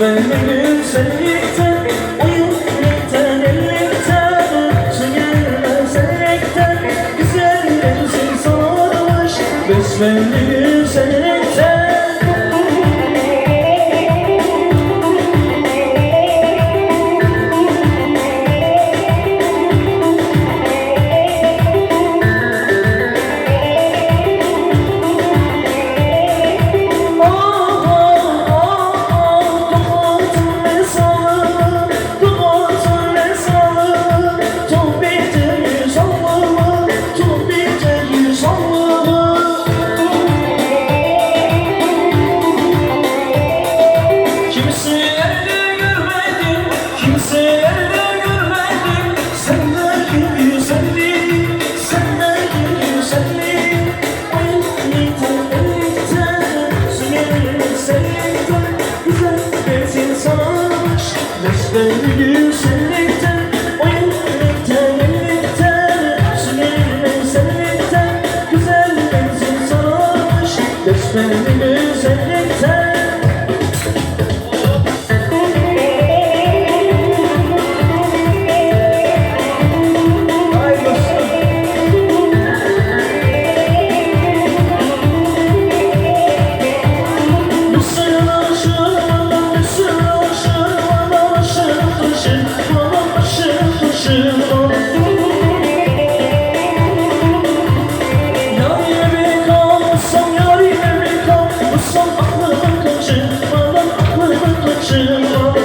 Besbelli güzellikten Oyunluktan ellikten Su gelmez elekten Güzelliksin sormuş Besbelli güzellikten Thank you. 요